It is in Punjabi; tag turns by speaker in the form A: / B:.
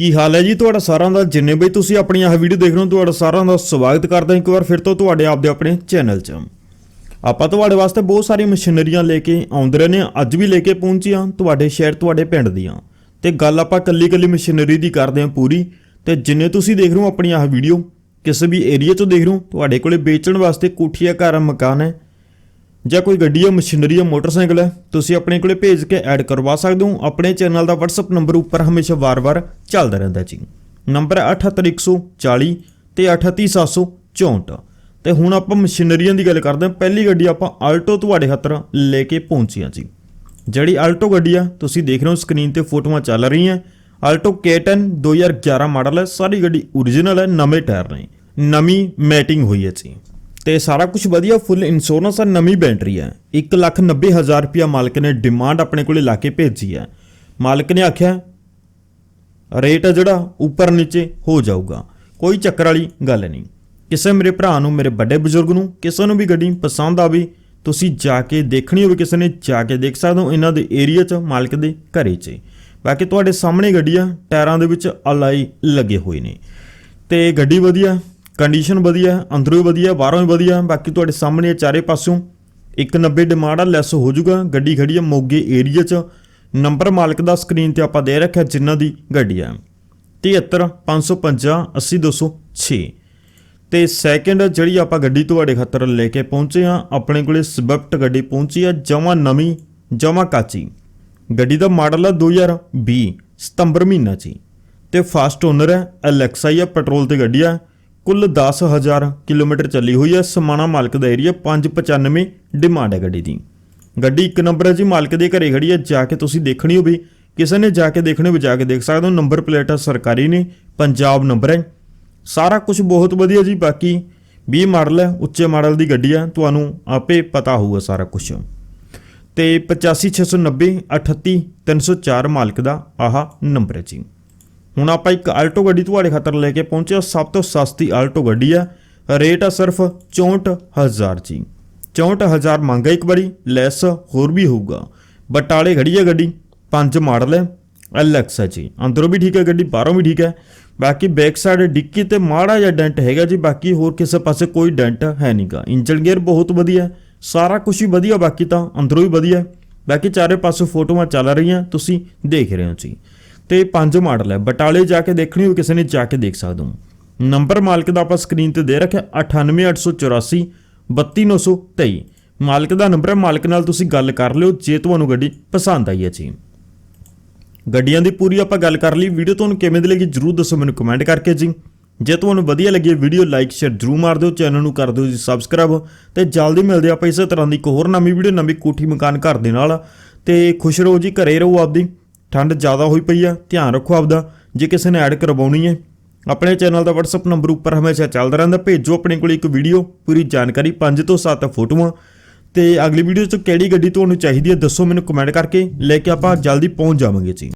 A: ਕੀ ਹਾਲ ਹੈ ਜੀ? ਤੁਹਾਡਾ ਸਾਰਿਆਂ ਦਾ ਜਿੰਨੇ ਬਈ ਤੁਸੀਂ ਆਪਣੀ ਆਹ ਵੀਡੀਓ ਦੇਖ ਰਹੇ ਹੋ, ਤੁਹਾਡਾ ਸਾਰਿਆਂ ਦਾ ਸਵਾਗਤ ਕਰਦਾ ਇੱਕ ਵਾਰ ਫਿਰ ਤੋਂ ਤੁਹਾਡੇ ਆਪਦੇ ਆਪਣੇ ਚੈਨਲ 'ਚ। ਆਪਾਂ ਤੁਹਾਡੇ ਵਾਸਤੇ ਬਹੁਤ ਸਾਰੀ ਮਸ਼ੀਨਰੀਆਂ ਲੈ ਕੇ ਆਉਂਦੇ ਰਹਿੰਦੇ ਹਾਂ, ਅੱਜ ਵੀ ਲੈ ਕੇ ਪਹੁੰਚੇ ਹਾਂ, ਤੁਹਾਡੇ ਸ਼ਹਿਰ, ਤੁਹਾਡੇ ਪਿੰਡ ਦੀਆਂ ਤੇ ਗੱਲ ਆਪਾਂ ਕੱਲੀ ਕੱਲੀ ਮਸ਼ੀਨਰੀ ਦੀ ਕਰਦੇ ਹਾਂ ਪੂਰੀ। ਤੇ ਜਿੰਨੇ ਤੁਸੀਂ ਦੇਖ ਰਹੇ ਹੋ ਆਪਣੀ ਆਹ ਵੀਡੀਓ ਕਿਸੇ ਵੀ ਏਰੀਆ 'ਚੋਂ ਦੇਖ ਰਹੇ ਹੋ, ਤੁਹਾਡੇ ਕੋਲੇ ਵੇਚਣ ਵਾਸਤੇ ਕੋਠੀਆ, ਘਰ, ਮਕਾਨ ਹੈ। ਜਾਂ ਕੋਈ ਗੱਡੀ ਜਾਂ ਮਸ਼ੀਨਰੀ ਜਾਂ ਮੋਟਰਸਾਈਕਲ ਹੈ, ਤੁਸੀਂ ਆਪਣੇ ਕੋਲੇ ਭੇਜ ਕੇ ਐਡ ਕਰਵਾ ਸਕਦੇ ਹੋ। ਆਪਣੇ ਚੈਨਲ ਦਾ WhatsApp ਨੰਬਰ ਉੱਪਰ ਹਮੇਸ਼ਾ ਵਾਰ-ਵਾਰ ਚੱਲਦਾ ਰਹਿੰਦਾ ਜੀ। ਨੰਬਰ ਹੈ 78140 ਤੇ 387764 ਤੇ ਹੁਣ ਆਪਾਂ ਮਸ਼ੀਨਰੀਆਂ ਦੀ ਗੱਲ ਕਰਦੇ ਹਾਂ। ਪਹਿਲੀ ਗੱਡੀ ਆਪਾਂ ਆਲਟੋ ਤੁਹਾਡੇ ਖਾਤਰ ਲੈ ਕੇ ਪਹੁੰਚੀ ਹਾਂ ਜੀ। ਜਿਹੜੀ ਆਲਟੋ ਗੱਡੀ ਆ, ਤੁਸੀਂ ਦੇਖ ਰਹੇ ਹੋ ਸਕਰੀਨ ਤੇ ਫੋਟੋਆਂ ਚੱਲ ਰਹੀਆਂ। ਆਲਟੋ K10 2011 ਮਾਡਲ ਹੈ। ਸਾਰੀ ਗੱਡੀ origignal ਹੈ, ਨਵੇਂ ਟਾਇਰ ਨੇ। ਨਵੀਂ ਮੈਟਿੰਗ ਹੋਈ ਹੈ ਜੀ। ਤੇ ਸਾਰਾ ਕੁਝ ਵਧੀਆ ਫੁੱਲ ਇੰਸ਼ੋਰੈਂਸ ਆ, ਨਵੀਂ ਬੈਟਰੀ ਹੈ 190000 ਰੁਪਿਆ ਮਾਲਕ ਨੇ ਡਿਮਾਂਡ ਆਪਣੇ ਕੋਲੇ ਲਾ ਕੇ ਭੇਜੀ ਹੈ ਮਾਲਕ ਨੇ ਆਖਿਆ ਰੇਟ ਹੈ ਜਿਹੜਾ, ਉੱਪਰ ਨੀਚੇ ਹੋ ਜਾਊਗਾ। ਕੋਈ ਚੱਕਰ ਵਾਲੀ ਗੱਲ ਨਹੀਂ। ਕਿਸੇ ਮੇਰੇ ਭਰਾ ਨੂੰ, ਮੇਰੇ ਵੱਡੇ ਬਜ਼ੁਰਗ ਨੂੰ, ਕਿਸੇ ਨੂੰ ਵੀ ਗੱਡੀ ਪਸੰਦ ਆਵੇ, ਤੁਸੀਂ ਜਾ ਕੇ ਦੇਖਣੀ ਹੋਵੇ, ਕਿਸੇ ਨੇ ਜਾ ਕੇ ਦੇਖ ਸਕਦੇ ਹੋ ਇਹਨਾਂ ਦੇ ਏਰੀਆ 'ਚ, ਮਾਲਕ ਦੇ ਘਰੇ 'ਚ। ਬਾਕੀ ਤੁਹਾਡੇ ਸਾਹਮਣੇ ਗੱਡੀ ਆ, ਟਾਇਰਾਂ ਦੇ ਵਿੱਚ ਅਲਾਈ ਲੱਗੇ ਹੋਏ ਨੇ। ਤੇ ਗੱਡੀ ਵਧੀਆ ਕੰਡੀਸ਼ਨ ਵਧੀਆ, ਅੰਦਰੋਂ ਵੀ ਵਧੀਆ, ਬਾਹਰੋਂ ਵੀ ਵਧੀਆ, ਬਾਕੀ ਤੁਹਾਡੇ ਸਾਹਮਣੇ ਆ ਚਾਰੇ ਪਾਸਿਓਂ। 190 ਡਿਮਾਂਡ ਆ ਲੈਸ ਹੋ ਜਾਊਗਾ। ਗੱਡੀ ਖੜੀ ਆ ਮੋਗੇ ਏਰੀਆ 'ਚ। ਨੰਬਰ ਮਾਲਕ ਦਾ ਸਕਰੀਨ ਤੇ ਆਪਾਂ ਦੇ ਰੱਖਿਆ ਜਿਨ੍ਹਾਂ ਦੀ ਗੱਡੀ ਆ। 73 550 80206 ਤੇ ਸੈਕਿੰਡ ਜਿਹੜੀ ਆਪਾਂ ਗੱਡੀ ਤੁਹਾਡੇ ਖਾਤਰ ਲੈ ਕੇ ਪਹੁੰਚੇ ਆ, ਆਪਣੇ ਕੋਲੇ ਸਵਿਫਟ ਗੱਡੀ ਪਹੁੰਚੀ ਆ, ਜਮਾ ਨਵੀਂ, ਜਮਾ ਕਾਚੀ। ਗੱਡੀ ਦਾ ਮਾਡਲ ਆ 2020 ਸਤੰਬਰ ਮਹੀਨਾ 'ਚ ਹੀ। ਤੇ ਫਾਸਟ ਓਨਰ ਹੈ ਐਲਐਕਸਆਈ ਆ ਪੈਟਰੋਲ ਤੇ ਗੱਡੀ ਆ। ਕੁੱਲ 10000 ਕਿਲੋਮੀਟਰ ਚੱਲੀ ਹੋਈ ਹੈ ਸਮਾਣਾ ਮਾਲਕ ਦਾ ਏਰੀਆ 595 ਡਿਮਾਂਡ ਹੈ ਗੱਡੀ ਦੀ। ਗੱਡੀ ਇੱਕ ਨੰਬਰ ਹੈ ਜੀ, ਮਾਲਕ ਦੇ ਘਰੇ ਖੜੀ ਹੈ, ਜਾ ਕੇ ਤੁਸੀਂ ਦੇਖਣੀ ਹੋਵੇ ਕਿਸੇ ਨੇ ਜਾ ਕੇ ਦੇਖਣੀ ਹੋਵੇ, ਜਾ ਕੇ ਦੇਖ ਸਕਦੇ ਹੋ, ਨੰਬਰ ਪਲੇਟਾਂ ਸਰਕਾਰੀ ਨੇ, ਪੰਜਾਬ ਨੰਬਰ ਹੈ। ਸਾਰਾ ਕੁਝ ਬਹੁਤ ਵਧੀਆ ਜੀ, ਬਾਕੀ 20 ਮਾਡਲ ਹੈ, ਉੱਚੇ ਮਾਡਲ ਦੀ ਗੱਡੀ ਹੈ, ਤੁਹਾਨੂੰ ਆਪੇ ਪਤਾ ਹੋਊਗਾ ਸਾਰਾ ਕੁਝ ਤੇ 85690 38304 ਮਾਲਕ ਦਾ ਆਹ ਨੰਬਰ ਹੈ ਜੀ। ਹੁਣ ਆਪਾਂ ਇੱਕ ਆਲਟੋ ਗੱਡੀ ਤੁਹਾਡੇ ਖਾਤਰ ਲੈ ਕੇ ਪਹੁੰਚੇ ਸਭ ਤੋਂ ਸਸਤੀ ਆਲਟੋ ਗੱਡੀ ਆ। ਰੇਟ ਆ ਸਿਰਫ 64000 ਜੀ। 64000 ਮੰਗਾ ਇੱਕ ਵਾਰੀ, ਲੈਸ ਹੋਰ ਵੀ ਹੋਊਗਾ। ਬਟਾਲੇ ਖੜੀ ਹੈ ਗੱਡੀ, ਪੰਜ ਮਾਡਲ ਹੈ ਐਲਐਕਸ ਹੈ ਜੀ। ਅੰਦਰੋਂ ਵੀ ਠੀਕ ਹੈ ਗੱਡੀ, ਬਾਹਰੋਂ ਵੀ ਠੀਕ ਹੈ ਬਾਕੀ ਬੈਕ ਸਾਈਡ ਡਿੱਕੀ ਤੇ ਮਾੜਾ ਜਿਹਾ ਡੈਂਟ ਹੈਗਾ ਜੀ। ਬਾਕੀ ਹੋਰ ਕਿਸੇ ਪਾਸੇ ਕੋਈ ਡੈਂਟ ਹੈ ਨਹੀਂਗਾ। ਇੰਜਨ ਗੇਅਰ ਬਹੁਤ ਵਧੀਆ, ਸਾਰਾ ਕੁਝ ਹੀ ਵਧੀਆ। ਬਾਕੀ ਤਾਂ ਅੰਦਰੋਂ ਵੀ ਵਧੀਆ। ਬਾਕੀ ਚਾਰੇ ਪਾਸੇ ਫੋਟੋਆਂ ਚੱਲ ਰਹੀਆਂ, ਤੁਸੀਂ ਦੇਖ ਰਹੇ ਹੋ ਜੀ। ਤੇ ਪੰਜ ਮਾਡਲ ਹੈ। ਬਟਾਲੇ ਜਾ ਕੇ ਦੇਖਣੀ ਹੋ ਕਿਸੇ ਨੇ ਜਾ ਕੇ ਦੇਖ ਸਕਦੇ ਹੋ। ਨੰਬਰ ਮਾਲਕ ਦਾ ਆਪਾਂ ਸਕਰੀਨ ਤੇ ਦੇ ਰੱਖਿਆ 98884 32923 ਮਾਲਕ ਦਾ ਨੰਬਰ ਹੈ, ਮਾਲਕ ਨਾਲ ਤੁਸੀਂ ਗੱਲ ਕਰ ਲਿਓ, ਜੇ ਤੁਹਾਨੂੰ ਗੱਡੀ ਪਸੰਦ ਆਈ ਹੈ ਜੀ। ਗੱਡੀਆਂ ਦੀ ਪੂਰੀ ਆਪਾਂ ਗੱਲ ਕਰ ਲਈ, ਵੀਡੀਓ ਤੁਹਾਨੂੰ ਕਿਵੇਂ ਦੀ ਲੱਗੀ ਜਰੂਰ ਦੱਸੋ ਮੈਨੂੰ ਕਮੈਂਟ ਕਰਕੇ ਜੀ। ਜੇ ਤੁਹਾਨੂੰ ਵਧੀਆ ਲੱਗੀ ਵੀਡੀਓ ਲਾਈਕ ਸ਼ੇਅਰ ਜਰੂਰ ਮਾਰ ਦਿਓ, ਚੈਨਲ ਨੂੰ ਕਰ ਦਿਓ ਜੀ ਸਬਸਕ੍ਰਾਈਬ ਤੇ ਜਲਦੀ ਮਿਲਦੇ ਆਪਾਂ ਇਸੇ ਤਰ੍ਹਾਂ ਦੀ ਇੱਕ ਹੋਰ ਨਵੀਂ ਵੀਡੀਓ, ਨਵੀਂ ਕੋਠੀ ਮਕਾਨ ਘਰ ਦੇ ਨਾਲ। ਤੇ ਖੁਸ਼ ਰਹੋ ਜੀ, ਘਰੇ ਰਹੋ ਆਪਦੀ। ਠੰਡ ਜ਼ਿਆਦਾ ਹੋਈ ਪਈ ਆ, ਧਿਆਨ ਰੱਖੋ ਆਪਦਾ, ਜੇ ਕਿਸੇ ਨੇ ਐਡ ਕਰਵਾਉਣੀ ਹੈ। ਆਪਣੇ ਚੈਨਲ ਦਾ WhatsApp ਨੰਬਰ ਉੱਪਰ ਹਮੇਸ਼ਾ ਚੱਲਦਾ ਰਹਿੰਦਾ, ਭੇਜੋ ਆਪਣੇ ਕੋਲ ਇੱਕ ਵੀਡੀਓ ਪੂਰੀ ਜਾਣਕਾਰੀ 5 ਤੋਂ 7 ਫੋਟੋਆਂ। ਤੇ ਅਗਲੀ ਵੀਡੀਓ 'ਚ ਕਿਹੜੀ ਗੱਡੀ ਤੁਹਾਨੂੰ ਚਾਹੀਦੀ ਹੈ, ਦੱਸੋ ਮੈਨੂੰ ਕਮੈਂਟ ਕਰਕੇ, ਲੈ ਕੇ ਆਪਾਂ ਜਲਦੀ ਪਹੁੰਚ ਜਾਵਾਂਗੇ ਜੀ।